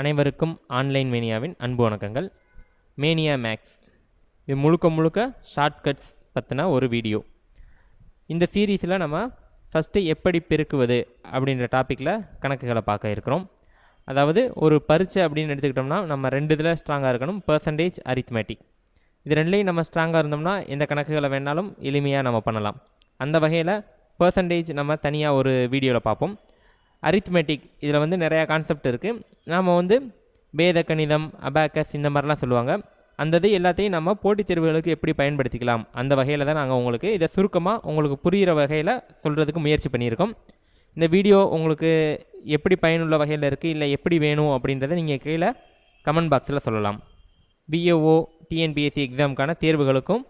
அனைவருக்கும் ஆன்லைன் மேனியாவின் அன்பு வணக்கங்கள். மேனியா மேக்ஸ் இது முழுக்க முழுக்க ஷார்ட்கட்ஸ் பற்றின ஒரு வீடியோ இந்த சீரீஸில் நம்ம ஃபஸ்ட்டு எப்படி பெருக்குவது அப்படின்ற டாப்பிக்கில் கணக்குகளை பார்க்க இருக்கிறோம். அதாவது ஒரு பரீட்சை அப்படின்னு எடுத்துக்கிட்டோம்னா நம்ம ரெண்டு இதில் ஸ்ட்ராங்காக இருக்கணும் பர்சன்டேஜ் அரித்மேட்டிக் இது ரெண்டுலேயும் நம்ம ஸ்ட்ராங்காக இருந்தோம்னா எந்த கணக்குகளை வேணாலும் எளிமையாக நம்ம பண்ணலாம். அந்த வகையில் பர்சன்டேஜ் நம்ம தனியாக ஒரு வீடியோவில் பார்ப்போம். அரித்மெட்டிக் இதில் வந்து நிறையா கான்செப்ட் இருக்குது நாம் வந்து வேத கணிதம் அபாக்கஸ் இந்த மாதிரிலாம் சொல்லுவாங்க. அந்த இது எல்லாத்தையும் நம்ம போட்டித் தேர்வுகளுக்கு எப்படி பயன்படுத்திக்கலாம்? அந்த வகையில் தான் நாங்கள் உங்களுக்கு இதை சுருக்கமாக உங்களுக்கு புரிகிற வகையில் சொல்கிறதுக்கு முயற்சி பண்ணியிருக்கோம். இந்த வீடியோ உங்களுக்கு எப்படி பயனுள்ள வகையில் இருக்குது இல்லை எப்படி வேணும் அப்படின்றத நீங்கள் கீழே கமெண்ட் பாக்ஸில் சொல்லலாம். பிஏஓ டிஎன்பிஎஸ்சி எக்ஸாமுக்கான தேர்வுகளுக்கும்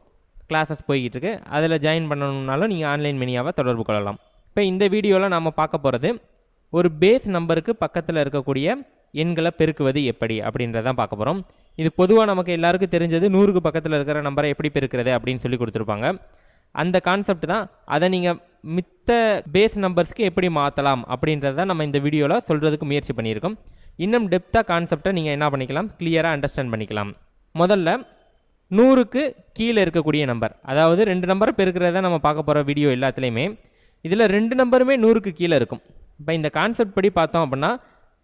கிளாஸஸ் போய்கிட்டு இருக்கு அதில் ஜாயின் பண்ணணுன்னாலும் நீங்கள் ஆன்லைன் மெனியாவை தொடர்பு கொள்ளலாம். இப்போ இந்த வீடியோவில் நாம் பார்க்க போகிறது ஒரு பேஸ் நம்பருக்கு பக்கத்தில் இருக்கக்கூடிய எண்களை பெருக்குவது எப்படி அப்படின்றதான் பார்க்க போகிறோம் இது பொதுவாக நமக்கு எல்லாருக்கும் தெரிஞ்சது நூறுக்கு பக்கத்தில் இருக்கிற நம்பரை எப்படி பெருக்கிறது அப்படின்னு சொல்லி கொடுத்துருப்பாங்க. அந்த கான்செப்ட் தான் அதை நீங்கள் மித்த பேஸ் நம்பர்ஸ்க்கு எப்படி மாற்றலாம் அப்படின்றத நம்ம இந்த வீடியோவில் சொல்கிறதுக்கு முயற்சி பண்ணியிருக்கோம். இன்னும் டெப்த்தாக கான்செப்டை நீங்கள் என்ன பண்ணிக்கலாம்? கிளியராக அண்டர்ஸ்டாண்ட் பண்ணிக்கலாம். முதல்ல நூறுக்கு கீழே இருக்கக்கூடிய நம்பர் அதாவது ரெண்டு நம்பரை பெருக்கிறத நம்ம பார்க்க போகிற வீடியோ எல்லாத்துலேயுமே இதில் ரெண்டு நம்பருமே நூறுக்கு கீழே இருக்கும். இப்போ இந்த கான்செப்ட் படி பார்த்தோம் அப்படின்னா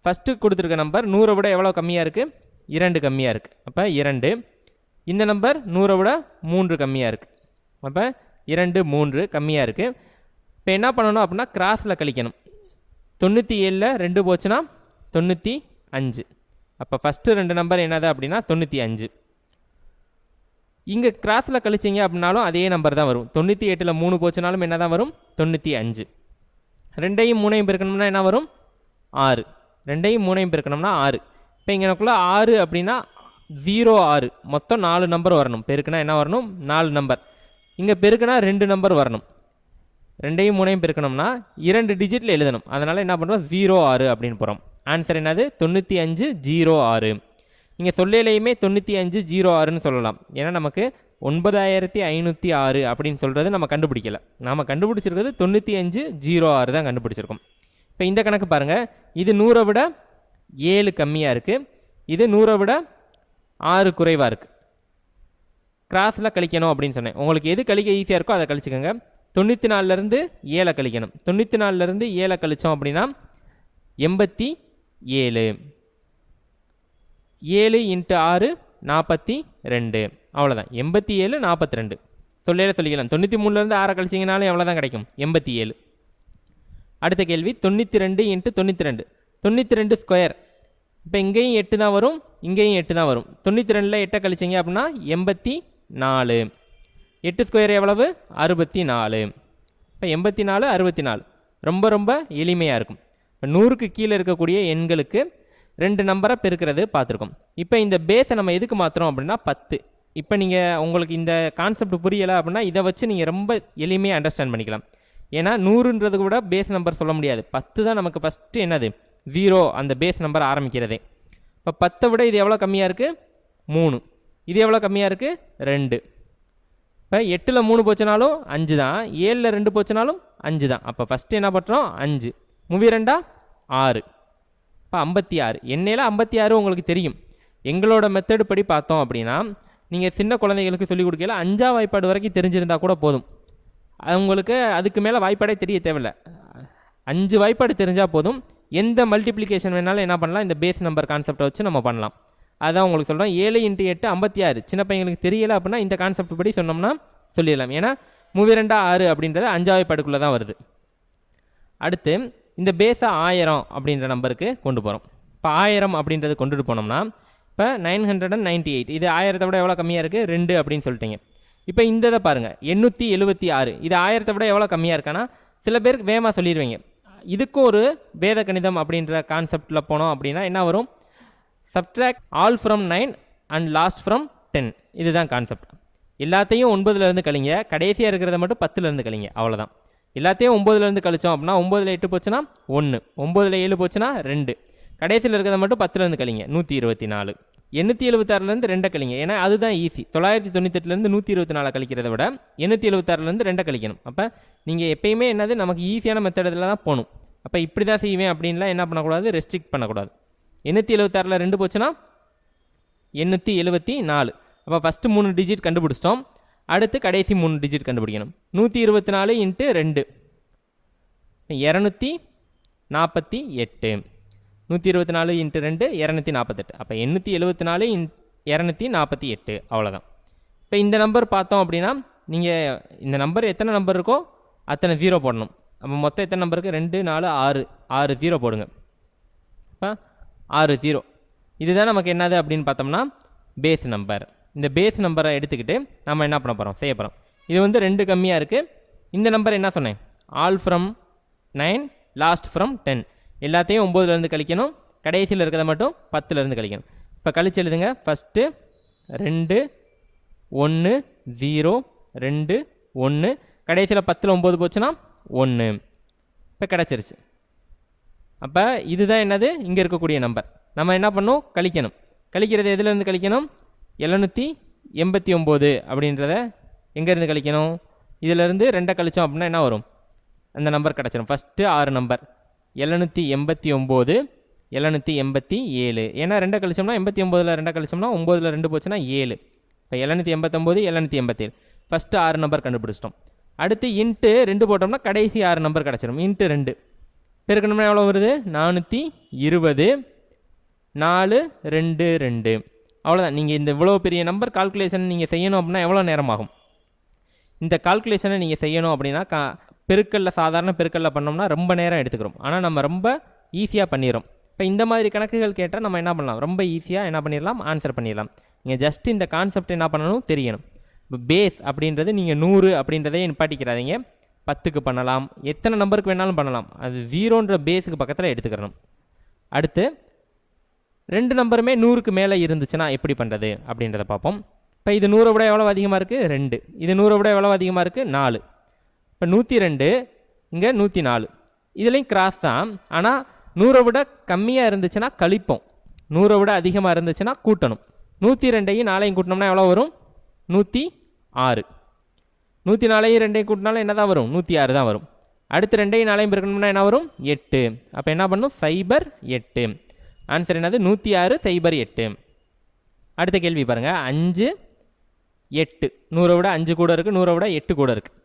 ஃபஸ்ட்டு கொடுத்துருக்க நம்பர் நூறை விட எவ்வளோ கம்மியாக இருக்குது இரண்டு கம்மியாக இருக்குது அப்போ இரண்டு. இந்த நம்பர் நூறை விட மூன்று கம்மியாக இருக்குது அப்போ இரண்டு மூன்று கம்மியாக இருக்குது இப்போ என்ன பண்ணணும் அப்படின்னா கிராஸில் கழிக்கணும். தொண்ணூற்றி ஏழில் ரெண்டு போச்சுன்னா தொண்ணூற்றி அஞ்சு. அப்போ ஃபஸ்ட்டு ரெண்டு நம்பர் என்னது அப்படின்னா தொண்ணூற்றி அஞ்சு. இங்கே கிராஸில் கழிச்சிங்க அப்படின்னாலும் அதே நம்பர் தான் வரும். தொண்ணூற்றி எட்டில் மூணு போச்சுனாலும் என்ன தான் வரும்? தொண்ணூற்றி அஞ்சு. ரெண்டையும் மூணையும் பெருக்கணும்னா என்ன வரும்? ஆறு. ரெண்டையும் மூணையும் பெருக்கணும்னா ஆறு. இப்போ இங்கே எனக்குள்ள ஆறு அப்படின்னா ஜீரோ ஆறு. மொத்தம் நாலு நம்பர் வரணும். பெருக்குனா என்ன வரணும்? நாலு நம்பர் இங்கே பெருக்குனா ரெண்டு நம்பர் வரணும். ரெண்டையும் மூணையும் பெருக்கணும்னா இரண்டு டிஜிட்டில் எழுதணும். அதனால் என்ன பண்ணுறோம் ஜீரோ ஆறு அப்படின்னு போகிறோம் ஆன்சர் என்னது? தொண்ணூற்றி அஞ்சு ஜீரோ ஆறு. நீங்கள் சொல்லையிலையுமே தொண்ணூற்றி அஞ்சு ஜீரோ ஆறுன்னு சொல்லலாம். ஏன்னா நமக்கு ஒன்பதாயிரத்தி ஐநூற்றி ஆறு அப்படின்னு சொல்கிறது நம்ம கண்டுபிடிக்கல. நாம் கண்டுபிடிச்சிருக்கிறது தொண்ணூற்றி அஞ்சு ஜீரோ ஆறு தான் கண்டுபிடிச்சிருக்கோம். இப்போ இந்த கணக்கு பாருங்கள் இது நூறை விட ஏழு கம்மியாக இருக்குது இது நூறை விட ஆறு குறைவாக இருக்குது கிராஸில் கழிக்கணும் அப்படின்னு சொன்னேன். உங்களுக்கு எது கழிக்க ஈஸியாக இருக்கோ அதை கழிச்சுக்கோங்க. தொண்ணூற்றி நாலுலேருந்து ஏழை கழிக்கணும். தொண்ணூற்றி நாலுலேருந்து ஏழை கழித்தோம் அப்படின்னா எண்பத்தி ஏழு. ஏழு இன்ட்டு ஆறு நாற்பத்தி ரெண்டு. அவ்வளோதான் எண்பத்தி ஏழு நாற்பத்தி ரெண்டு. சொல்லையில சொல்லிக்கலாம். தொண்ணூற்றி மூணுலேருந்து ஆறை கழிச்சிங்கனாலும் எவ்வளோ தான் கிடைக்கும். எண்பத்தி ஏழு. அடுத்த கேள்வி தொண்ணூற்றி ரெண்டு இன்ட்டு தொண்ணூற்றி ரெண்டு. தொண்ணூற்றி ரெண்டு ஸ்கொயர் இப்போ இங்கேயும் எட்டு தான் வரும் இங்கேயும் எட்டு தான் வரும். தொண்ணூற்றி ரெண்டில் எட்டை கழிச்சிங்க அப்படின்னா எண்பத்தி நாலு. எட்டு ஸ்கொயர் எவ்வளவு? அறுபத்தி நாலு. இப்போ எண்பத்தி நாலு அறுபத்தி நாலு. ரொம்ப ரொம்ப எளிமையாக இருக்கும். இப்போ நூறுக்கு கீழே இருக்கக்கூடிய எண்களுக்கு ரெண்டு நம்பரை பெருக்கிறது பார்த்துருக்கோம். இப்போ இந்த பேஸை நம்ம எதுக்கு மாற்றுறோம் அப்படின்னா பத்து. இப்போ நீங்கள் உங்களுக்கு இந்த கான்செப்ட் புரியலை அப்படின்னா இதை வச்சு நீங்கள் ரொம்ப எளிமையாக அண்டர்ஸ்டாண்ட் பண்ணிக்கலாம். ஏன்னா நூறுன்றது கூட பேஸ் நம்பர் சொல்ல முடியாது. பத்து தான் நமக்கு ஃபஸ்ட்டு என்னது? ஜீரோ அந்த பேஸ் நம்பர் ஆரம்பிக்கிறதே. இப்போ பத்தை விட இது எவ்வளோ கம்மியாக இருக்குது மூணு. இது எவ்வளோ கம்மியாக இருக்குது ரெண்டு. இப்போ எட்டில் மூணு போச்சுனாலும் அஞ்சு தான். ஏழில் ரெண்டு போச்சுனாலும் அஞ்சு தான். அப்போ ஃபஸ்ட்டு என்ன பண்ணுறோம் அஞ்சு. மூவி ரெண்டா? ஆறு. இப்போ ஐம்பத்தி ஆறு. எண்ணெயில் ஐம்பத்தி ஆறு உங்களுக்கு தெரியும். எங்களோட மெத்தடு படி பார்த்தோம் அப்படின்னா நீங்கள் சின்ன குழந்தைகளுக்கு சொல்லிக் கொடுக்கல அஞ்சாவது வாய்ப்பாடு வரைக்கும் தெரிஞ்சிருந்தா கூட போதும். அவங்களுக்கு அதுக்கு மேலே வாய்ப்பாடே தெரிய தேவையில்ல. அஞ்சு வாய்ப்பாடு தெரிஞ்சால் போதும். எந்த மல்டிப்ளிகேஷன் வேணாலும் என்ன பண்ணலாம் இந்த பேஸ் நம்பர் கான்செப்டை வச்சு நம்ம பண்ணலாம். அதான் உங்களுக்கு சொல்கிறோம் ஏழு இன்ட்டு எட்டு ஐம்பத்தி ஆறு. சின்ன பையங்களுக்கு தெரியல அப்படின்னா இந்த கான்செப்ட் படி சொன்னோம்னா சொல்லிடலாம். ஏன்னா மூவி ரெண்டா ஆறு அப்படின்றது அஞ்சாவது படுக்குள்ளே தான் வருது. அடுத்து இந்த பேஸை ஆயிரம் அப்படின்ற நம்பருக்கு கொண்டு போகிறோம் இப்போ ஆயிரம் அப்படின்றது கொண்டுட்டு போனோம்னா இப்போ nine hundred and ninety eight இது ஆயிரத்தை விட எவ்வளோ கம்மியாக இருக்குது ரெண்டு அப்படின்னு சொல்லிட்டீங்க. இப்போ இந்த இதை பாருங்கள் எண்ணூற்றி எழுபத்தி ஆறு. இது ஆயிரத்தை விட எவ்வளோ கம்மியாக இருக்கான்னா சில பேருக்கு வேகமாக சொல்லிடுவீங்க. இதுக்கும் ஒரு வேத கணிதம் அப்படின்ற கான்செப்டில் போனோம் அப்படின்னா என்ன வரும்? Subtract all from nine and last from ten இதுதான் கான்செப்ட் எல்லாத்தையும் ஒன்பதுலேருந்து கழிங்க. கடைசியாக இருக்கிறத மட்டும் பத்துலேருந்து கழிங்க. அவ்வளோதான் எல்லாத்தையும் ஒம்பதுலேருந்து கழிச்சோம் அப்படின்னா ஒம்பதில் எட்டு போச்சுன்னா ஒன்று ஒம்பதில் ஏழு போச்சுன்னா ரெண்டு. கடைசியில் இருக்கிறத மட்டும் பத்துலேருந்து கழிங்க. நூற்றி இருபத்தி நாலு. எண்ணூற்றி எழுபத்தாறுலேருந்து ரெண்டை கழிங்க. ஏன்னா அதுதான் ஈஸி தொள்ளாயிரத்தி தொண்ணூத்தெட்டுலேருந்து நூற்றி இருபத்தி நாலு கழிக்கிறத விட எண்ணூற்றி எழுபத்தாறுலேருந்து ரெண்டை கழிக்கணும். அப்போ நீங்கள் எப்பயுமே என்னது நமக்கு ஈஸியான மெத்தடில் தான் போகணும். அப்போ இப்படி தான் செய்வேன் அப்படின்லாம் என்ன பண்ணக்கூடாது? ரெஸ்ட்ரிக்ட் பண்ணக்கூடாது. எண்ணூற்றி எழுபத்தாறில் ரெண்டு போச்சுன்னா எண்ணூற்றி எழுபத்தி நாலு. அப்போ ஃபஸ்ட்டு மூணு டிஜிட் கண்டுபிடிச்சிட்டோம். அடுத்து கடைசி மூணு டிஜிட் கண்டுபிடிக்கணும். நூற்றி இருபத்தி நாலு இன்ட்டு ரெண்டு. இரநூத்தி நாற்பத்தி எட்டு. நூற்றி இருபத்தி நாலு இன்ட்டு ரெண்டு இரநூத்தி நாற்பத்தெட்டு. அப்போ எண்ணூற்றி எழுபத்தி நாலு இன் இரநூத்தி நாற்பத்தி எட்டு. அவ்வளோதான் இப்போ இந்த நம்பர் பார்த்தோம் அப்படின்னா நீங்கள் இந்த நம்பர் எத்தனை நம்பர் இருக்கோ அத்தனை ஜீரோ போடணும். அப்போ மொத்தம் எத்தனை நம்பருக்கு ரெண்டு நாலு ஆறு. ஆறு ஜீரோ போடுங்க. இப்போ ஆறு ஜீரோ இதுதான் நமக்கு என்னது அப்படின்னு பார்த்தோம்னா பேஸ் நம்பர் இந்த பேஸ் நம்பரை எடுத்துக்கிட்டு நம்ம என்ன பண்ண போகிறோம் செய்ய போகிறோம் இது வந்து ரெண்டு கம்மியாக இருக்குது இந்த நம்பர் என்ன சொன்னேன்? All from nine last from ten எல்லாத்தையும் ஒம்போதுலேருந்து கழிக்கணும். கடைசியில் இருக்கிறத மட்டும் பத்துலேருந்து கழிக்கணும். இப்போ கழிச்சு எழுதுங்க. ஃபஸ்ட்டு ரெண்டு ஒன்று ஜீரோ ரெண்டு ஒன்று கடைசியில் பத்தில் ஒம்பது போச்சுன்னா ஒன்று இப்போ கிடச்சிருச்சு. அப்போ இதுதான் என்னது? இங்கே இருக்கக்கூடிய நம்பர் நம்ம என்ன பண்ணணும்? கழிக்கணும். கழிக்கிறது எதுலேருந்து கழிக்கணும்? எழுநூற்றி எண்பத்தி ஒம்பது அப்படின்றத எங்கேருந்து கழிக்கணும்? இதிலேருந்து ரெண்டை கழிச்சோம் அப்படின்னா என்ன வரும்? அந்த நம்பர் கிடச்சிரும். ஃபஸ்ட்டு ஆறு நம்பர் எழுநூற்றி எண்பத்தி ஒம்பது எழுநூற்றி எண்பத்தி ஏழு. ஏன்னா ரெண்டை கழிச்சோம்னா எண்பத்தி ஒம்போதில் ரெண்டை கழிச்சோம்னா ஒம்போதில் ரெண்டு போச்சுன்னா ஏழு. இப்போ எழுநூற்றி எண்பத்தொம்போது எழுநூற்றி எண்பத்தேழு. ஃபஸ்ட்டு ஆறு நம்பர் கண்டுபிடிச்சிட்டோம். அடுத்து இன்ட்டு ரெண்டு போட்டோம்னா கடைசி ஆறு நம்பர் கிடச்சிடும் இன்ட்டு ரெண்டு. பெருக்கணும்னா எவ்வளோ வருது? நானூற்றி இருபது. நாலு ரெண்டு ரெண்டு. அவ்வளோதான் நீங்கள் இந்த இவ்வளோ பெரிய நம்பர் கால்குலேஷன் நீங்கள் செய்யணும் அப்படின்னா எவ்வளோ நேரம் ஆகும் இந்த கால்குலேஷனை நீங்கள் செய்யணும் அப்படின்னா கா பெருக்கல்ல சாதாரண பெருக்கல்ல பண்ணோம்னா ரொம்ப நேரம் எடுத்துக்கிறோம். ஆனால் நம்ம ரொம்ப ஈஸியாக பண்ணிடுறோம் இப்போ இந்த மாதிரி கணக்குகள் கேட்டால் நம்ம என்ன பண்ணலாம்? ரொம்ப ஈஸியாக என்ன பண்ணிடலாம் ஆன்சர் பண்ணிடலாம் நீங்கள் ஜஸ்ட் இந்த கான்செப்ட் என்ன பண்ணணும்? தெரியணும். இப்போ பேஸ் அப்படின்றது நீங்கள் நூறு அப்படின்றதே நிப்பாட்டிக்கிறாதீங்க. பத்துக்கு பண்ணலாம். எத்தனை நம்பருக்கு வேணாலும் பண்ணலாம். அது ஜீரோன்ற பேஸுக்கு பக்கத்தில் எடுத்துக்கிறணும் அடுத்து ரெண்டு நம்பருமே நூறுக்கு மேலே இருந்துச்சுன்னா எப்படி பண்ணுறது அப்படின்றத பார்ப்போம். இப்போ இது நூறை விட எவ்வளோ அதிகமாக இருக்குது ரெண்டு. இது நூறை விட எவ்வளோ அதிகமாக இருக்குது நாலு. இப்போ நூற்றி ரெண்டு இங்கே நூற்றி நாலு இதுலேயும் கிராஸ் தான். ஆனால் நூறை விட கம்மியாக இருந்துச்சுன்னா கழிப்போம். நூறை விட அதிகமாக இருந்துச்சுன்னா கூட்டணும். நூற்றி ரெண்டையும் நாளையும் கூட்டினோம்னா எவ்வளோ வரும்? நூற்றி ஆறு நூற்றி நாலையும் ரெண்டையும் கூட்டினாலும் என்ன தான் வரும்? நூற்றி ஆறு தான் வரும். அடுத்து ரெண்டையும் நாளையும் பிறக்கணும்னா என்ன வரும்? எட்டு. அப்போ என்ன பண்ணும்? சைபர் எட்டு. ஆன்சர் என்னது? நூற்றி ஆறு சைபர் எட்டு. அடுத்த கேள்வி பாருங்கள் அஞ்சு எட்டு. நூறை விட அஞ்சு கூட இருக்குது நூறை விட எட்டு கூட இருக்குது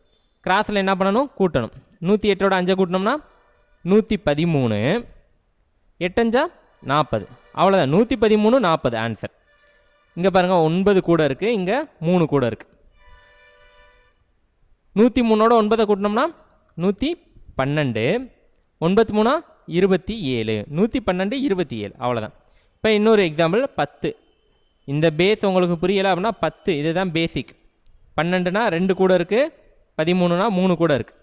கிராஸில் என்ன பண்ணணும்? கூட்டணும். நூற்றி எட்டோட அஞ்சை கூட்டினோம்னா நூற்றி பதிமூணு. எட்டஞ்சா நாற்பது அவ்வளோதான் நூற்றி பதிமூணு நாற்பது ஆன்சர் இங்கே பாருங்கள் ஒன்பது கூட இருக்குது இங்கே மூணு கூட இருக்குது நூற்றி மூணோட ஒன்பதை கூட்டினோம்னா நூற்றி பன்னெண்டு. ஒன்பத்தி மூணா? இருபத்தி ஏழு. நூற்றி பன்னெண்டு இருபத்தி ஏழு. அவ்வளோதான் இப்போ இன்னொரு எக்ஸாம்பிள் பத்து. இந்த பேஸ் உங்களுக்கு புரியலை அப்படின்னா பத்து. இதுதான் பேசிக் பன்னெண்டுனா ரெண்டு கூட இருக்குது பதிமூணுனா மூணு கூட இருக்குது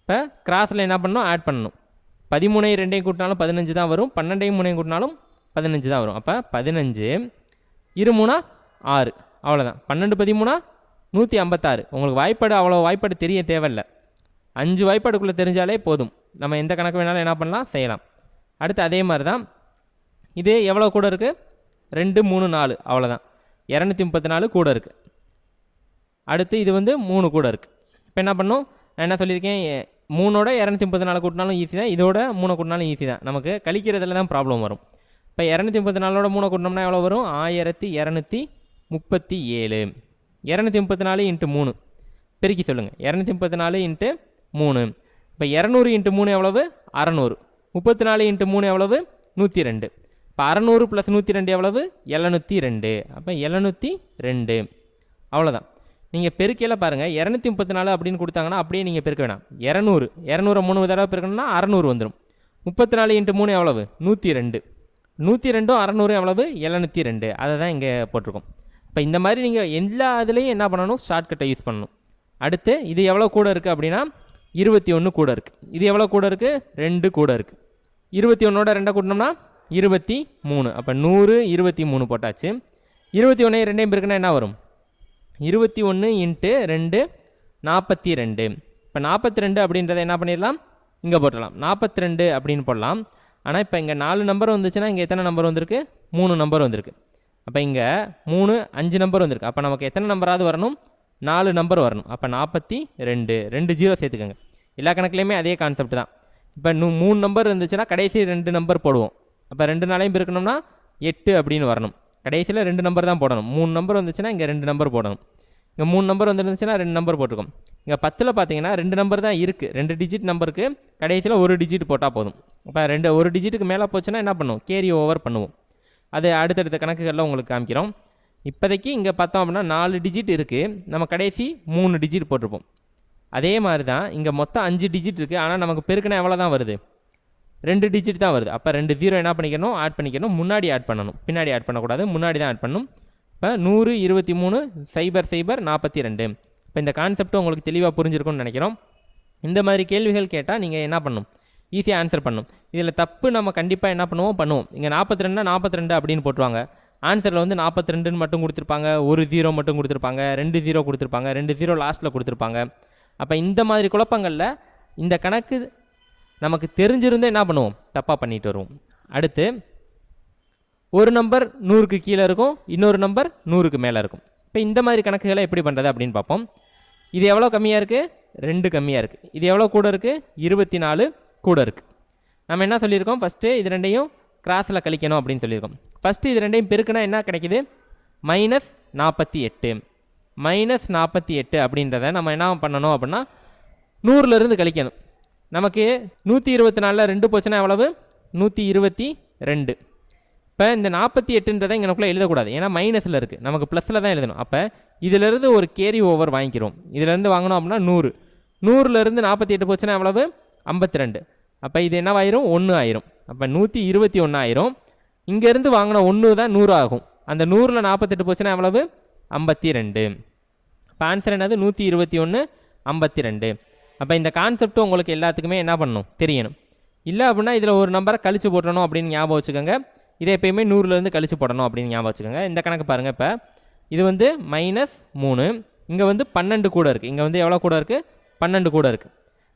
இப்போ கிராஸில் என்ன பண்ணணும்? ஆட் பண்ணணும். பதிமூணையும் ரெண்டையும் கூட்டினாலும் பதினஞ்சு தான் வரும். பன்னெண்டையும் மூணையும் கூட்டினாலும் பதினஞ்சு தான் வரும். அப்போ பதினஞ்சு இரு மூணா ஆறு. அவ்வளோதான் பன்னெண்டு பதிமூணா நூற்றி ஐம்பத்தாறு. உங்களுக்கு வாய்ப்பாடு அவ்வளோ வாய்ப்பாடு தெரிய தேவையில்லை. அஞ்சு வாய்ப்பாடுக்குள்ளே தெரிஞ்சாலே போதும். நம்ம எந்த கணக்கு வேணாலும் என்ன பண்ணலாம்? செய்யலாம். அடுத்து அதே மாதிரி தான் இது எவ்வளோ கூட இருக்குது ரெண்டு மூணு நாலு. அவ்வளோதான் இரநூத்தி முப்பத்தி நாலு கூட இருக்குது அடுத்து இது வந்து மூணு கூட இருக்குது இப்போ என்ன பண்ணும்? நான் என்ன சொல்லியிருக்கேன்? மூணோட இரநூத்தி முப்பத்தி நாலு கூட்டினாலும் ஈஸி தான். இதோட மூணு கூட்டினாலும் ஈஸி தான். நமக்கு கழிக்கிறதுல தான் ப்ராப்ளம் வரும். இப்போ இரநூத்தி முப்பத்தி நாலோட மூணு கூட்டினோம்னா எவ்வளோ வரும்? ஆயிரத்தி இரநூத்தி முப்பத்தி ஏழு. இரநூத்தி முப்பத்தி நாலு இன்ட்டு மூணு. பெருக்கி சொல்லுங்கள் இரநூத்தி முப்பத்தி நாலு இன்ட்டு மூணு. இப்போ இரநூறு இன்ட்டு மூணு எவ்வளவு? அறநூறு. முப்பத்தி நாலு இன்ட்டு மூணு எவ்வளவு? நூற்றி ரெண்டு இப்போ அறநூறு ப்ளஸ் நூற்றி ரெண்டு எவ்வளவு? எழுநூற்றி ரெண்டு. அப்போ எழுநூற்றி ரெண்டு. அவ்வளோதான் நீங்கள் பெருக்கையில் பாருங்கள் இரநூத்தி முப்பத்தி நாலு அப்படின்னு கொடுத்தாங்கன்னா அப்படியே நீங்கள் பெருக்க வேணாம். இரநூறு. இரநூறு மூணு தடவை பெருக்கணும்னா அறநூறு வந்துடும் முப்பத்தி நாலு இன்ட்டு மூணு எவ்வளவு? நூற்றி ரெண்டு நூற்றி ரெண்டும் அறநூறு எவ்வளவு? எழுநூற்றி ரெண்டு அதை தான் இங்கே போட்டிருக்கோம். இப்போ இந்த மாதிரி நீங்கள் எல்லா இதுலேயும் என்ன பண்ணணும்? ஷார்ட்கட்டை யூஸ் பண்ணணும். அடுத்து இது எவ்வளோ கூட இருக்குது அப்படின்னா இருபத்தி ஒன்று கூட இருக்குது இது எவ்வளோ கூட இருக்குது ரெண்டு கூட இருக்குது இருபத்தி ஒன்றோட ரெண்டை கூட்டினோம்னா இருபத்தி மூணு. அப்போ நூறு இருபத்தி மூணு போட்டாச்சு. இருபத்தி ஒன்று ரெண்டையும் பெருக்குன்னா என்ன வரும்? இருபத்தி ஒன்று இன்ட்டு ரெண்டு நாற்பத்தி ரெண்டு. இப்போ நாற்பத்தி ரெண்டு அப்படின்றத என்ன பண்ணிடலாம்? இங்கே போட்டுடலாம். நாற்பத்தி ரெண்டு அப்படின்னு போடலாம். ஆனால் இப்போ இங்கே நாலு நம்பர் வந்துச்சுன்னா இங்கே எத்தனை நம்பர் வந்திருக்கு? மூணு நம்பர் வந்திருக்கு. அப்போ இங்கே மூணு அஞ்சு நம்பர் வந்திருக்கு. அப்போ நமக்கு எத்தனை நம்பராவது வரணும்? நாலு நம்பர் வரணும். அப்போ நாற்பத்தி ரெண்டு. ரெண்டு ஜீரோ சேர்த்துக்கோங்க. எல்லா கணக்குலையுமே அதே கான்செப்ட் தான். இப்போ நூ மூணு நம்பர் இருந்துச்சுன்னா கடைசி ரெண்டு நம்பர் போடுவோம். அப்போ ரெண்டு நாளையும் இருக்கணும்னா எட்டு அப்படின்னு வரணும். கடைசியில் ரெண்டு நம்பர் தான் போடணும். மூணு நம்பர் வந்துச்சுன்னா இங்கே ரெண்டு நம்பர் போடணும். இங்கே மூணு நம்பர் வந்துருந்துச்சுன்னா ரெண்டு நம்பர் போட்டிருக்கோம். இங்கே பத்தில் பார்த்தீங்கன்னா ரெண்டு நம்பர் தான் இருக்குது ரெண்டு டிஜிட் நம்பருக்கு கடைசியில் ஒரு டிஜிட் போட்டால் போதும். இப்போ ரெண்டு ஒரு டிஜிட்டுக்கு மேலே போச்சுன்னா என்ன பண்ணுவோம்? கேரி ஓவர் பண்ணுவோம். அது அடுத்தடுத்த கணக்குகளில் உங்களுக்கு காமிக்கிறோம். இப்போதைக்கு இங்கே பார்த்தோம் அப்படின்னா நாலு டிஜிட் இருக்குது நம்ம கடைசி மூணு டிஜிட் போட்டிருப்போம். அதே மாதிரி தான் இங்கே மொத்தம் அஞ்சு டிஜிட் இருக்குது ஆனால் நமக்கு பெருக்கினா எவ்வளோ தான் வருது? ரெண்டு டிஜிட் தான் வருது. அப்போ ரெண்டு ஜீரோ என்ன பண்ணிக்கணும்? ஆட் பண்ணிக்கணும். முன்னாடி ஆட் பண்ணணும். பின்னாடி ஆட் பண்ணக்கூடாது. முன்னாடி தான் ஆட் பண்ணணும். இப்போ நூறு இருபத்தி மூணு சைபர் சைபர் நாற்பத்தி ரெண்டு. இப்போ இந்த கான்செப்ட் உங்களுக்கு தெளிவாக புரிஞ்சிருக்கும்னு நினைக்கிறோம். இந்த மாதிரி கேள்விகள் கேட்டால் நீங்கள் என்ன பண்ணணும் ஈஸியாக ஆன்சர் பண்ணும். இதில் தப்பு நம்ம கண்டிப்பாக என்ன பண்ணுவோம்? பண்ணுவோம். இங்கே நாற்பத்தி ரெண்டுனா நாற்பத்தி ரெண்டு அப்படின்னு போட்டுருவாங்க. ஆன்சரில் வந்து நாற்பத்தி ரெண்டுன்னு மட்டும் கொடுத்துருப்பாங்க. ஒரு ஜீரோ மட்டும் கொடுத்துருப்பாங்க. ரெண்டு ஜீரோ கொடுத்துருப்பாங்க. ரெண்டு ஜீரோ லாஸ்ட்டில் கொடுத்துருப்பாங்க. அப்போ இந்த மாதிரி குழப்பங்களில் இந்த கணக்கு நமக்கு தெரிஞ்சிருந்தே என்ன பண்ணுவோம்? தப்பாக பண்ணிட்டு வருவோம். அடுத்து ஒரு நம்பர் நூறுக்கு கீழே இருக்கும் இன்னொரு நம்பர் நூறுக்கு மேலே இருக்கும். இப்போ இந்த மாதிரி கணக்குகளை எப்படி பண்ணுறது அப்படின்னு பார்ப்போம். இது எவ்வளோ கம்மியாக இருக்குது ரெண்டு கம்மியாக இருக்குது இது எவ்வளோ கூட இருக்குது இருபத்தி நாலு கூட இருக்குது நம்ம என்ன சொல்லியிருக்கோம்? ஃபஸ்ட்டு இது ரெண்டையும் கிராஸில் கழிக்கணும் அப்படின்னு சொல்லியிருக்கோம். ஃபஸ்ட்டு இது ரெண்டையும் பெருக்குனா என்ன கிடைக்குது? மைனஸ் நாற்பத்தி எட்டு. மைனஸ் நாற்பத்தி எட்டு அப்படின்றத நம்ம என்ன பண்ணணும் அப்படின்னா நூறுலேருந்து கழிக்கணும். நமக்கு நூற்றி இருபத்தி நாலில் ரெண்டு போச்சுன்னா எவ்வளவு? நூற்றி இருபத்தி ரெண்டு. இப்போ இந்த நாற்பத்தி எட்டுன்றதை இங்கனக்குள்ளே எழுதக்கூடாது. ஏன்னா மைனஸில் இருக்குது நமக்கு ப்ளஸில் தான் எழுதணும். அப்போ இதிலிருந்து ஒரு கேரி ஓவர் வாங்கிக்கிறோம். இதிலேருந்து வாங்கினோம் அப்படின்னா நூறு. நூறுலேருந்து நாற்பத்தி எட்டு போச்சுன்னா எவ்வளவு? ஐம்பத்தி ரெண்டு. அப்போ இது என்னவாயிரும்? ஒன்று ஆயிரும் அப்போ நூற்றி இருபத்தி ஒன்று ஆயிரும் இங்கேருந்து வாங்கின ஒன்று தான் நூறு ஆகும் அந்த நூறில் நாற்பத்தெட்டு போச்சுன்னா எவ்வளவு? ஐம்பத்தி ரெண்டு. இப்போ ஆன்சர் என்னது? நூற்றி இருபத்தி ஒன்று ஐம்பத்தி ரெண்டு. அப்போ இந்த கான்செப்ட் உங்களுக்கு எல்லாத்துக்குமே என்ன பண்ணணும் தெரியணும். இல்லை அப்படின்னா இதில் ஒரு நம்பரை கழிச்சு போட்டணும் அப்படின்னு ஞாபகம் வச்சுக்கோங்க. இதை எப்பயுமே நூறுலேருந்து கழிச்சு போடணும் அப்படின்னு ஞாபகம் வச்சுக்கோங்க. இந்த கணக்கு பாருங்கள் இப்போ. இது வந்து மைனஸ் மூணு. இங்கே வந்து பன்னெண்டு கூட இருக்குது இங்கே வந்து எவ்வளோ கூட இருக்குது பன்னெண்டு கூட இருக்குது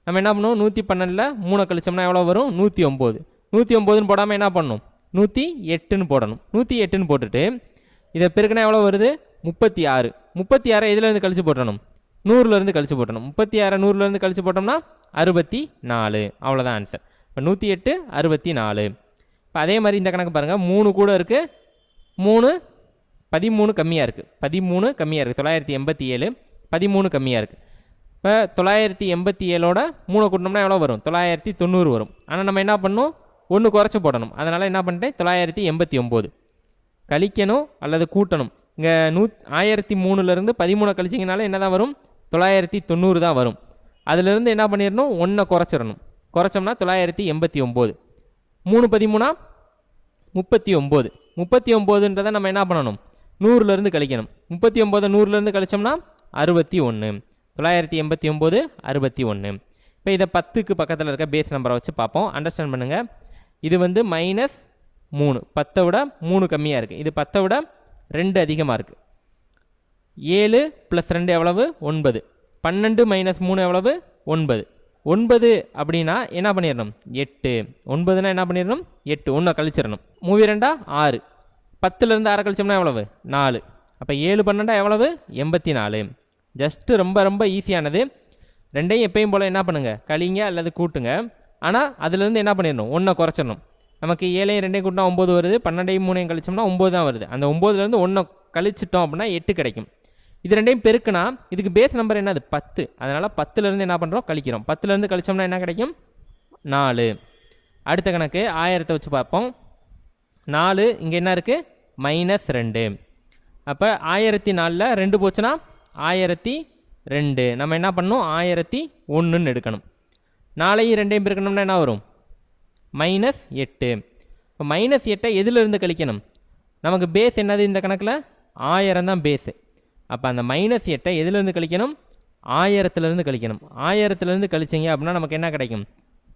நம்ம என்ன பண்ணுவோம்? நூற்றி பன்னெண்டில் மூணை கழிச்சோம்னா எவ்வளோ வரும்? நூற்றி ஒம்பது நூற்றி ஒம்போதுன்னு போடாமல் என்ன பண்ணணும் நூற்றி எட்டுன்னு போடணும். நூற்றி எட்டுன்னு போட்டுட்டு இதை பெருக்கினா எவ்வளோ வருது? முப்பத்தி ஆறு. முப்பத்தி ஆறை எதுலேருந்து கழிச்சு போட்டணும்? நூறுலேருந்து கழிச்சு போட்டணும். முப்பத்தி ஆறை நூறுலேருந்து கழிச்சு போட்டோம்னா அறுபத்தி நாலு அவ்வளோதான் ஆன்சர் இப்போ நூற்றி எட்டு அறுபத்தி நாலு இப்போ அதே மாதிரி இந்த கணக்கு பாருங்கள் மூணு கூட இருக்குது மூணு பதிமூணு கம்மியாக இருக்குது பதிமூணு கம்மியாக இருக்குது தொள்ளாயிரத்தி எண்பத்தி ஏழு பதிமூணு கம்மியாக இருக்குது இப்போ தொள்ளாயிரத்தி எண்பத்தி ஏழோட மூணு கூட்டினோம்னா எவ்வளோ வரும்? தொள்ளாயிரத்தி தொண்ணூறு வரும். ஆனால் நம்ம என்ன பண்ணணும்? ஒன்று குறைச்சி போடணும். அதனால் என்ன பண்ணிட்டேன்? தொள்ளாயிரத்தி எண்பத்தி ஒம்பது கழிக்கணும் அல்லது கூட்டணும். இங்கே நூ ஆயிரத்தி மூணுலேருந்து பதிமூணை கழிச்சிங்கனால என்ன தான் வரும்? தொள்ளாயிரத்தி தொண்ணூறு தான் வரும். அதிலிருந்து என்ன பண்ணிடணும் ஒன்றை குறைச்சிடணும் குறைச்சோம்னா தொள்ளாயிரத்தி எண்பத்தி ஒம்பது. மூணு பதிமூணா? முப்பத்தி ஒம்பது. முப்பத்தி ஒம்போதுன்றதை நம்ம என்ன பண்ணணும்? நூறுலேருந்து கழிக்கணும். முப்பத்தி ஒம்போதை நூறுலேருந்து கழிச்சோம்னா அறுபத்தி ஒன்று. தொள்ளாயிரத்தி எண்பத்தி ஒம்பது அறுபத்தி ஒன்று. இப்போ இதை பத்துக்கு பக்கத்தில் இருக்க பேஸ் நம்பரை வச்சு பார்ப்போம். அண்டர்ஸ்டாண்ட் பண்ணுங்கள் இது வந்து மைனஸ் மூணு. பத்தை விட மூணு கம்மியாக இருக்குது இது பத்தை விட ரெண்டு அதிகமாக இருக்குது ஏழு ப்ளஸ் ரெண்டு எவ்வளவு? ஒன்பது. பன்னெண்டு மைனஸ் மூணு எவ்வளவு? ஒன்பது. ஒன்பது அப்படின்னா என்ன பண்ணிடணும்? எட்டு. ஒன்பதுனா என்ன பண்ணிடணும்? எட்டு. ஒன்றை கழிச்சிடணும். மூவி ரெண்டா? ஆறு. பத்துலேருந்து ஆறு கழிச்சோம்னா எவ்வளவு? நாலு. அப்போ ஏழு பன்னெண்டா எவ்வளவு? எண்பத்தி நாலு ஜஸ்ட்டு ரொம்ப ரொம்ப ஈஸியானது ரெண்டையும் எப்பயும் போல் என்ன பண்ணுங்கள் கழிங்க அல்லது கூட்டுங்க. ஆனால் அதுலேருந்து என்ன பண்ணிடணும்? ஒன்றை குறைச்சிடணும். நமக்கு ஏழையும் ரெண்டையும் கூட்டினா ஒம்பது வருது. பன்னெண்டையும் மூணையும் கழிச்சோம்னா ஒம்பது தான் வருது. அந்த ஒம்பதுலேருந்து ஒன்றை கழிச்சிட்டோம் அப்படின்னா எட்டு கிடைக்கும். இது ரெண்டையும் பெருக்குனா இதுக்கு பேஸ் நம்பர் என்னது? பத்து. அதனால் பத்துலேருந்து என்ன பண்ணுறோம் கழிக்கிறோம். பத்துலேருந்து கழிச்சோம்னா என்ன கிடைக்கும்? நாலு. அடுத்த கணக்கு ஆயிரத்தை வச்சு பார்ப்போம். நாலு இங்கே என்ன இருக்குது மைனஸ் ரெண்டு. அப்போ ஆயிரத்தி நாலில் ரெண்டு போச்சுன்னா ஆயிரத்தி ரெண்டு. நம்ம என்ன பண்ணணும்? ஆயிரத்தி ஒன்றுன்னு எடுக்கணும். நாளையும் ரெண்டையும் பெருக்கணும்னா என்ன வரும்? மைனஸ் எட்டு. இப்போ மைனஸ் எட்டை எதிலிருந்து கழிக்கணும்? நமக்கு பேஸ் என்னது இந்த கணக்கில்? ஆயிரம் தான் பேஸு அப்போ அந்த மைனஸ் எட்டை எதிலிருந்து கழிக்கணும்? ஆயிரத்துலேருந்து கழிக்கணும். ஆயிரத்துலேருந்து கழிச்சிங்க அப்படின்னா நமக்கு என்ன கிடைக்கும்?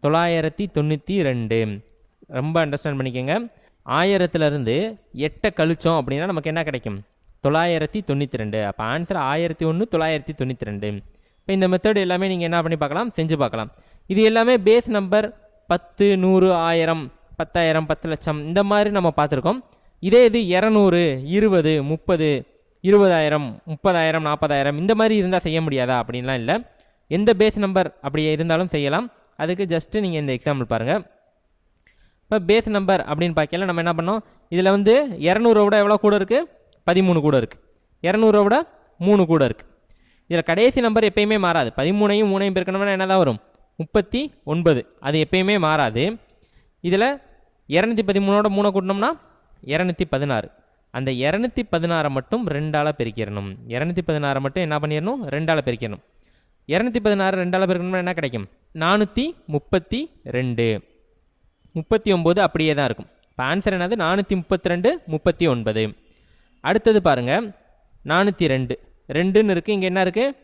தொள்ளாயிரத்தி தொண்ணூற்றி ரெண்டு. ரொம்ப அண்டர்ஸ்டாண்ட் பண்ணிக்கோங்க. ஆயிரத்துலேருந்து எட்டை கழிச்சோம் அப்படின்னா நமக்கு என்ன கிடைக்கும்? தொள்ளாயிரத்தி தொண்ணூற்றி ரெண்டு. அப்போ ஆன்சர் ஆயிரத்தி ஒன்று தொள்ளாயிரத்தி தொண்ணூற்றி ரெண்டு. இப்போ இந்த மெத்தட் எல்லாமே நீங்கள் என்ன பண்ணி பார்க்கலாம்? செஞ்சு பார்க்கலாம். இது எல்லாமே பேஸ் நம்பர் பத்து நூறு ஆயிரம் பத்தாயிரம் பத்து லட்சம் இந்த மாதிரி நம்ம பார்த்துருக்கோம். இதே இது இரநூறு இருபது முப்பது இருபதாயிரம் முப்பதாயிரம் நாற்பதாயிரம் இந்த மாதிரி இருந்தால் செய்ய முடியாதா அப்படின்லாம் இல்லை. எந்த பேஸ் நம்பர் அப்படி இருந்தாலும் செய்யலாம். அதுக்கு ஜஸ்ட்டு நீங்கள் இந்த எக்ஸாம்பிள் பாருங்கள் இப்போ பேஸ் நம்பர் அப்படின்னு பார்க்கல நம்ம என்ன பண்ணோம்? இதில் வந்து இரநூறுவா விட எவ்வளோ கூட இருக்குது பதிமூணு கூட இருக்குது இரநூறுவா விட மூணு கூட இருக்குது இதில் கடைசி நம்பர் எப்பயுமே மாறாது. பதிமூணையும் மூணையும் பெருக்கணும்னா என்ன தான் வரும்? முப்பத்தி ஒன்பது. அது எப்பயுமே மாறாது. இதில் இரநூத்தி பதிமூணோட மூணை கூட்டினோம்னா இரநூத்தி பதினாறு. அந்த இரநூத்தி பதினாறை மட்டும் ரெண்டால் பெருக்கிடணும். இரநூத்தி பதினாறை மட்டும் என்ன பண்ணிடணும்? ரெண்டால் பெருக்கிடணும். இரநூத்தி பதினாறு ரெண்டால் பெருக்கணும்னா என்ன கிடைக்கும்? நானூற்றி முப்பத்தி ரெண்டு. முப்பத்தி ஒம்பது அப்படியே தான் இருக்கும். இப்போ ஆன்சர் என்னது? நானூற்றி முப்பத்தி ரெண்டு முப்பத்தி ஒன்பது. அடுத்தது பாருங்கள் நானூற்றி ரெண்டு. ரெண்டுன்னு இருக்குது இங்கே என்ன இருக்குது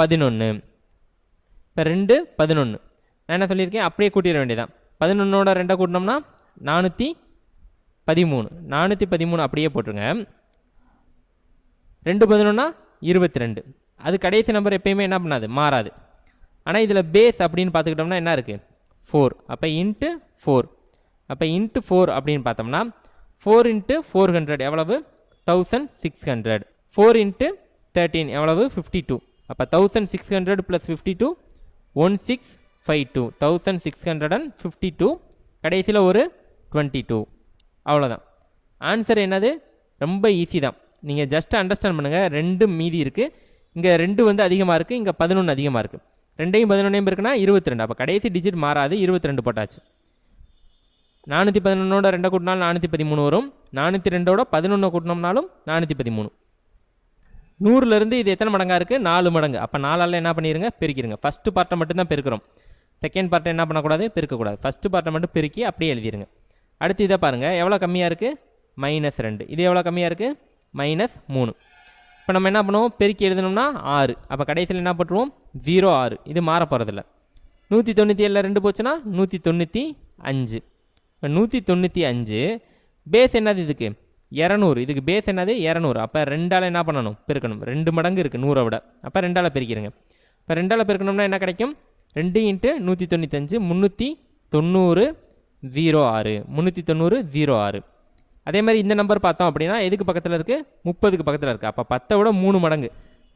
பதினொன்று இப்போ ரெண்டு பதினொன்று நான் என்ன சொல்லியிருக்கேன்? அப்படியே கூட்டிட வேண்டியதான் பதினொன்னோட ரெண்டை கூட்டினோம்னா நானூற்றி பதிமூணு. நானூற்றி பதிமூணு அப்படியே போட்டுருங்க. ரெண்டு பதினொன்னா இருபத்தி ரெண்டு அது கடைசி நம்பர் எப்பயுமே என்ன பண்ணாது? மாறாது. ஆனால் இதில் பேஸ் அப்படின்னு பார்த்துக்கிட்டோம்னா என்ன இருக்குது ஃபோர் அப்போ இன்ட்டு ஃபோர் அப்போ இன்ட்டு ஃபோர் அப்படின்னு பார்த்தோம்னா ஃபோர் இன்ட்டு ஃபோர் ஹண்ட்ரட் எவ்வளவு? Thousand six hundred four into thirteen எவ்வளவு? ஃபிஃப்டி டூ அப்போ thousand six hundred plus fifty two one six five two thousand six hundred and fifty two கடைசியில் ஒரு twenty two அவ்வளோதான் answer என்னது? ரொம்ப easy தான். நீங்கள் ஜஸ்ட் அண்டர்ஸ்டாண்ட் பண்ணுங்கள் ரெண்டு மீதி இருக்குது இங்கே ரெண்டு வந்து அதிகமாக இருக்குது இங்கே பதினொன்று அதிகமாக இருக்குது ரெண்டையும் பதினொன்றையும் இருக்குன்னா இருபத்தி ரெண்டு அப்போ கடைசி டிஜிட் மாறாது. இருபத்தி ரெண்டு போட்டாச்சு. நானூற்றி பதினொன்னோட ரெண்டை கூட்டினாலும் நானூற்றி பதிமூணு வரும். நானூற்றி ரெண்டோட பதினொன்று கூட்டினோம்னாலும் நானூற்றி பதிமூணு நூறுலேருந்து இது எத்தனை மடங்காக இருக்குது நாலு மடங்கு. அப்போ நாலால் என்ன பண்ணிடுங்க பெருக்கிடுங்க ஃபஸ்ட்டு பார்ட்டை மட்டும்தான் பெருக்கிறோம். செகண்ட் பார்ட்டை என்ன பண்ணக்கூடாது? பெருக்கக்கூடாது. ஃபஸ்ட்டு பார்ட்டை மட்டும் பெருக்கி அப்படியே எழுதிடுங்க அடுத்து இதை பாருங்கள் எவ்வளோ கம்மியாக இருக்குது மைனஸ் ரெண்டு. இது எவ்வளோ கம்மியாக இருக்குது மைனஸ் மூணு. இப்போ நம்ம என்ன பண்ணுவோம்? பெருக்கி எழுதணும்னா ஆறு. அப்போ கடைசியில் என்ன பண்ணுவோம் ஜீரோ ஆறு. இது மாற போகிறதில்ல நூற்றி தொண்ணூற்றி ஏழில் ரெண்டு போச்சுன்னா நூற்றி தொண்ணூற்றி அஞ்சு. இப்போ நூற்றி தொண்ணூற்றி அஞ்சு பேஸ் என்னது இதுக்கு? இரநூறு. இதுக்கு பேஸ் என்னது? இரநூறு. அப்போ ரெண்டால் என்ன பண்ணணும்? பெருக்கணும். ரெண்டு மடங்கு இருக்குது நூறை விட. அப்போ ரெண்டால் பெருக்கிடுங்க இப்போ ரெண்டால் பெருக்கணும்னா என்ன கிடைக்கும்? ரெண்டு இன்ட்டு நூற்றி தொண்ணூத்தஞ்சு முந்நூற்றி தொண்ணூறு ஜீரோ ஆறு முந்நூற்றி தொண்ணூறு ஜீரோ ஆறு. அதே மாதிரி இந்த நம்பர் பார்த்தோம் அப்படின்னா எதுக்கு பக்கத்தில் இருக்குது முப்பதுக்கு பக்கத்தில் இருக்குது அப்போ பத்தை விட மூணு மடங்கு.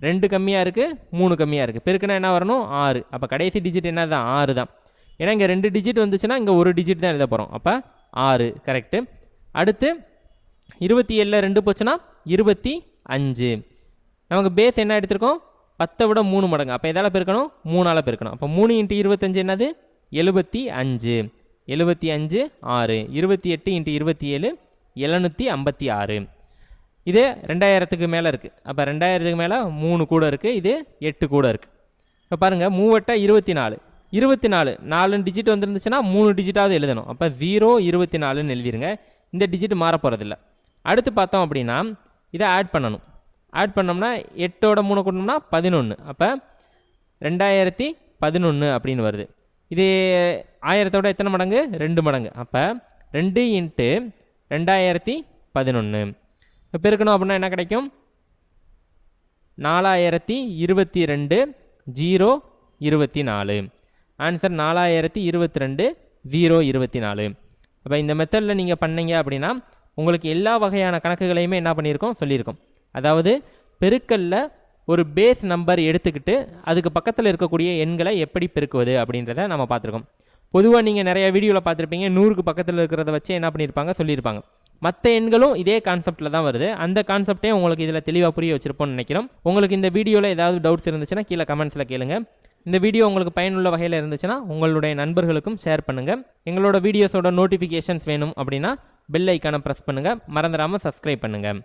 ரெண்டு கம்மியாக இருக்குது மூணு கம்மியாக இருக்குது பெருக்குனா என்ன வரணும்? ஆறு. அப்போ கடைசி டிஜிட் என்ன தான் ஆறு தான். ஏன்னா இங்கே ரெண்டு டிஜிட் வந்துச்சுன்னா இங்கே ஒரு டிஜிட் தான் எழுத போகிறோம் அப்போ ஆறு கரெக்டு அடுத்து இருபத்தி ஏழில் ரெண்டு போச்சுன்னா இருபத்தி அஞ்சு. நமக்கு பேஸ் என்ன எடுத்திருக்கோம்? பத்தை விட மூணு மடங்கு. அப்போ எதால் பெருக்கணும்? மூணால் பெருக்கணும். அப்போ மூணு இன்ட்டு இருபத்தஞ்சு என்னது? எழுபத்தி அஞ்சு. எழுபத்தி அஞ்சு ஆறு. இருபத்தி எட்டு இன்ட்டு இருபத்தி ஏழு எழுநூற்றி ஐம்பத்தி ஆறு. இது ரெண்டாயிரத்துக்கு மேலே இருக்குது அப்போ ரெண்டாயிரத்துக்கு மேலே மூணு கூட இருக்குது இது எட்டு கூட இருக்குது இப்போ பாருங்கள் மூவட்டா இருபத்தி நாலு. இருபத்தி நாலு நாலு டிஜிட் வந்துருந்துச்சுன்னா மூணு டிஜிட்டாவது எழுதணும். அப்போ ஜீரோ இருபத்தி நாலுன்னு எழுதிருங்க. இந்த டிஜிட் மாற போகிறதில்ல அடுத்து பார்த்தோம் அப்படின்னா இதை ஆட் பண்ணணும். ஆட் பண்ணோம்னா எட்டோட மூணு கூட்டணும்னா பதினொன்று அப்போ ரெண்டாயிரத்தி பதினொன்று அப்படின்னு வருது. இது ஆயிரத்தோட எத்தனை மடங்கு? ரெண்டு மடங்கு. அப்போ ரெண்டு இன்ட்டு ரெண்டாயிரத்தி பதினொன்று இப்போ பெருக்கணும் அப்படின்னா என்ன கிடைக்கும்? நாலாயிரத்தி இருபத்தி ரெண்டு ஜீரோ இருபத்தி நாலு ஆன்சர் நாலாயிரத்தி இருபத்தி ரெண்டு ஜீரோ இருபத்தி நாலு அப்போ இந்த மெத்தடில் நீங்கள் பண்ணீங்க அப்படின்னா உங்களுக்கு எல்லா வகையான கணக்குகளையுமே என்ன பண்ணியிருக்கோம்? சொல்லியிருக்கோம். அதாவது பெருக்கல்ல ஒரு பேஸ் நம்பர் எடுத்துக்கிட்டு அதுக்கு பக்கத்தில் இருக்கக்கூடிய எண்களை எப்படி பெருக்குவது அப்படின்றத நம்ம பார்த்துருக்கோம். பொதுவாக நீங்கள் நிறைய வீடியோவில் பார்த்துருப்பீங்க நூறுக்கு பக்கத்தில் இருக்கிறத வச்சு என்ன பண்ணியிருப்பாங்க சொல்லியிருப்பாங்க. மற்ற எண்களும் இதே கான்செப்டில் தான் வருது. அந்த கான்செப்டே உங்களுக்கு இதில் தெளிவாக புரிய வச்சிருப்போம்னு நினைக்கிறோம். உங்களுக்கு இந்த வீடியோவில் ஏதாவது டவுட்ஸ் இருந்துச்சுன்னா கீழே கமெண்ட்ஸில் கேளுங்க. இந்த வீடியோ உங்களுக்கு பயனுள்ள வகையில் இருந்துச்சுன்னா உங்களுடைய நண்பர்களுக்கும் ஷேர் பண்ணுங்கள் எங்களோட வீடியோஸோட நோட்டிஃபிகேஷன்ஸ் வேணும் அப்படின்னா பெல் ஐக்கானை ப்ரெஸ் பண்ணுங்கள் மறந்துடாமல் சப்ஸ்கிரைப் பண்ணுங்கள்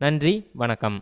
நன்றி வணக்கம்.